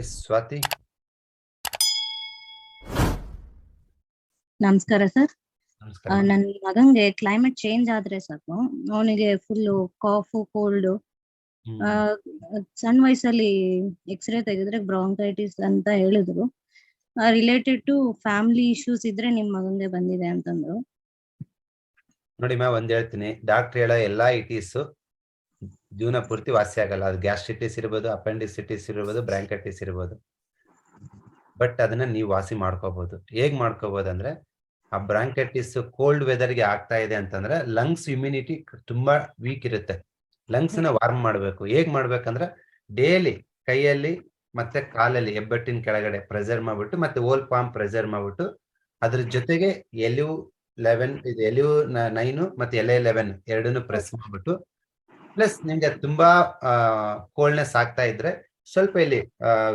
S Swati. ನಮಸ್ಕಾರ sir. ನನ್ ಮಗಂಗೆ climate change ಆದ್ರೆ ಸಾಕು. ಅವನಿಗೆ ಫುಲ್ ಕಾಫು ಕೋಲ್ಡ್. ಸಣ್ಣ ವಯಸ್ಸಲ್ಲಿ ಎಕ್ಸ್ರೇ ತೆಗೆದ್ರೆ ಬ್ರಾಂಕೈಟಿಸ್ ಅಂತ ಹೇಳಿದ್ರು. ರಿಲೇಟೆಡ್ ಟು ಫ್ಯಾಮಿಲಿ ಇಶ್ಯೂಸ್ ಇದ್ರೆ ನಿಮ್ ಮಗಂಗೆ ಬಂದಿದೆ ಅಂತಂದ್ರು. ನೋಡಿ ಮ್ಯಾಮ್ ಒಂದ್ ಹೇಳ್ತೀನಿ. ಡಾಕ್ಟರ್ ಹೇಳೋ ಎಲ್ಲಾ ಇಟೀಸ್ ಜೀವನ ಪೂರ್ತಿ ವಾಸಿ ಆಗಲ್ಲ. ಅದು ಗ್ಯಾಸ್ಟ್ರಿಟಿಸ್ ಇರ್ಬೋದು ಅಪೆಂಡಿಸಿಟಿಸ್ ಇರ್ಬೋದು, ಬ್ರಾಂಕೈಟಿಸ್ ಇರ್ಬೋದು. ಬಟ್ ಅದನ್ನ ನೀವು ವಾಸಿ ಮಾಡ್ಕೋಬಹುದು ಹೇಗ್ ಮಾಡ್ಕೋಬಹುದು ಅಂದ್ರೆ, ಆ ಬ್ರಾಂಕೈಟಿಸ್ ಕೋಲ್ಡ್ ವೆದರ್ಗೆ ಆಗ್ತಾ ಇದೆ ಅಂತಂದ್ರೆ, ಲಂಗ್ಸ್ ಇಮ್ಯುನಿಟಿ ತುಂಬಾ ವೀಕ್ ಇರುತ್ತೆ. ಲಂಗ್ಸ್ನ ವಾರ್ಮ್ ಮಾಡ್ಬೇಕು. ಹೇಗ್ ಮಾಡ್ಬೇಕಂದ್ರೆ, ಡೈಲಿ ಕೈಯಲ್ಲಿ ಮತ್ತೆ ಕಾಲಲ್ಲಿ ಹೆಬ್ಬೆಟ್ಟಿನ ಕೆಳಗಡೆ ಪ್ರೆಸರ್ ಮಾಡ್ಬಿಟ್ಟು, ಮತ್ತೆ ಓಲ್ ಪಾಮ್ ಪ್ರೆಸರ್ ಮಾಡ್ಬಿಟ್ಟು, ಅದ್ರ ಜೊತೆಗೆ ಎಲ್ಯೂ ಲೆವೆನ್, ಇದು ಎಲ್ಯೂ ನೈನು ಮತ್ತೆ ಎಲೆ ಲೆವೆನ್ ಎರಡನ್ನು ಪ್ರೆಸ್ ಮಾಡ್ಬಿಟ್ಟು ಪ್ಲಸ್ ನಿಮ್ಗೆ ತುಂಬಾ ಕೋಲ್ಡ್ನೆಸ್ ಆಗ್ತಾ ಇದ್ರೆ ಸ್ವಲ್ಪ ಇಲ್ಲಿ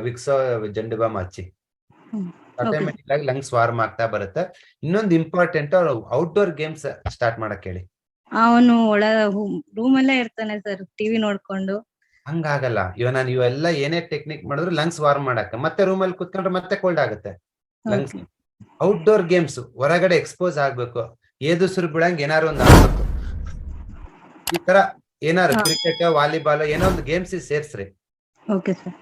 ವಿಕ್ಸೋ ಜಂಡು ಬಾಮ್ ಹಚ್ಚಿ. ಆಟೋಮೆಟಿಕ್ ಆಗಿ ಲಂಗ್ಸ್ ವಾರ್ಮ್ ಆಗ್ತಾ ಬರುತ್ತೆ. ಇನ್ನೊಂದು ಇಂಪಾರ್ಟೆಂಟ್ ಔಟ್ಡೋರ್ ಗೇಮ್ಸ್ ಸ್ಟಾರ್ಟ್ ಮಾಡಕ್ ಹೇಳಿ. ಅವನು ಒಳ ರೂಮ್ ಅಲ್ಲೇ ಇರ್ತಾನೆ ಸರ್ ಟಿವಿ ನೋಡ್ಕೊಂಡು. ಹಂಗಾಗಲ್ಲ. ಇವ ನಾನು ಇವೆಲ್ಲ ಏನೇ ಟೆಕ್ನಿಕ್ ಮಾಡಿದ್ರು ಲಂಗ್ಸ್ ವಾರ್ಮ್ ಮಾಡಕ್ಕೆ. ಮತ್ತೆ ರೂಮ್ ಅಲ್ಲಿ ಕುತ್ಕೊಂಡ್ರೆ ಮತ್ತೆ ಕೋಲ್ಡ್ ಆಗುತ್ತೆ. ಲಂಗ್ಸ್. ಔಟ್ಡೋರ್ ಗೇಮ್ಸ್ ಹೊರಗಡೆ ಎಕ್ಸ್ಪೋಸ್ ಆಗ್ಬೇಕು. ಏದುಸಿರು ಬಿಡಂಗ್ ಏನಾರು ಒಂದು ಈ ತರ ಏನಾರು ಕ್ರಿಕೆಟ್ ವಾಲಿಬಾಲ್ ಏನೋ ಒಂದು ಗೇಮ್ಸ್ ಸೇರ್ಸ್ರಿ. ಓಕೆ ಸರ್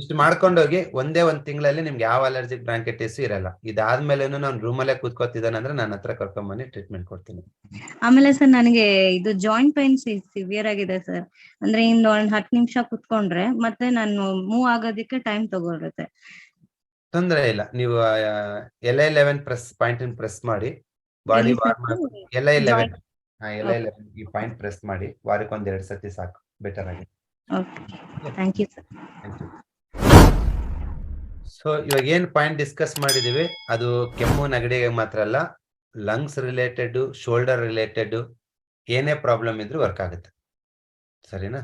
ಇಷ್ಟು ಮಾಡ್ಕೊಂಡೋಗಿ ಒಂದೇ ಒಂದ್ ತಿಂಗಳಲ್ಲಿ ನಿಮ್ಗೆ ಯಾವ ಅಲರ್ಜಿಕ್ ಬ್ರಾಂಕೆಟಿಸ್ ಇರಲ್ಲ. ಇದಾದ್ಮೇಲೆ ನಾನು ರೂಮಲ್ಲೇ ಕೂತ್ಕೋತಿದ್ದಾನೆ ಅಂದ್ರೆ ನನ್ನ ಹತ್ರ ಕರ್ಕೊಂಡ್ ಬನ್ನಿ ಟ್ರೀಟ್ಮೆಂಟ್ ಕೊಡ್ತೀನಿ. ಆಮೇಲೆ ಸರ್ ನನಗೆ ಇದು ಜಾಯಿಂಟ್ ಪೈನ್ಸ್ ಸಿವಿಯರ್ ಆಗಿದೆ ಸರ್ ಅಂದ್ರೆ ಇನ್ನು ಒಂದ್ ಹತ್ತು ನಿಮಿಷ ಕುತ್ಕೊಂಡ್ರೆ ಮತ್ತೆ ನಾನು ಮೂವ್ ಆಗೋದಕ್ಕೆ ಟೈಮ್ ತಗೊಳುತ್ತೆ ತೊಂದರೆ ಇಲ್ಲ. ನೀವು L I eleven press point press ಮಾಡಿ. Body warm? L I eleven Joint. ಎಲ್ಲ ಇಲ್ಲ ಈ ಪಾಯಿಂಟ್ ಪ್ರೆಸ್ ಮಾಡಿ ವಾರಕ್ಕೆ ಒಂದ್ ಎರಡ್ ಸತಿ ಸಾಕು ಬೆಟರ್ ಆಗಿ ಥ್ಯಾಂಕ್ ಯು ಸರ್ ಸೊ ಇವಾಗ ಏನ್ ಪಾಯಿಂಟ್ ಡಿಸ್ಕಸ್ ಮಾಡಿದೀವಿ? ಅದು ಕೆಮ್ಮು ನೆಗಡಿಗೆ ಮಾತ್ರ ಅಲ್ಲ. ಲಂಗ್ಸ್ ರಿಲೇಟೆಡ್ ಶೋಲ್ಡರ್ ರಿಲೇಟೆಡ್ ಏನೇ ಪ್ರಾಬ್ಲಮ್ ಇದ್ರೂ ವರ್ಕ್ ಆಗುತ್ತೆ. ಸರಿನಾ?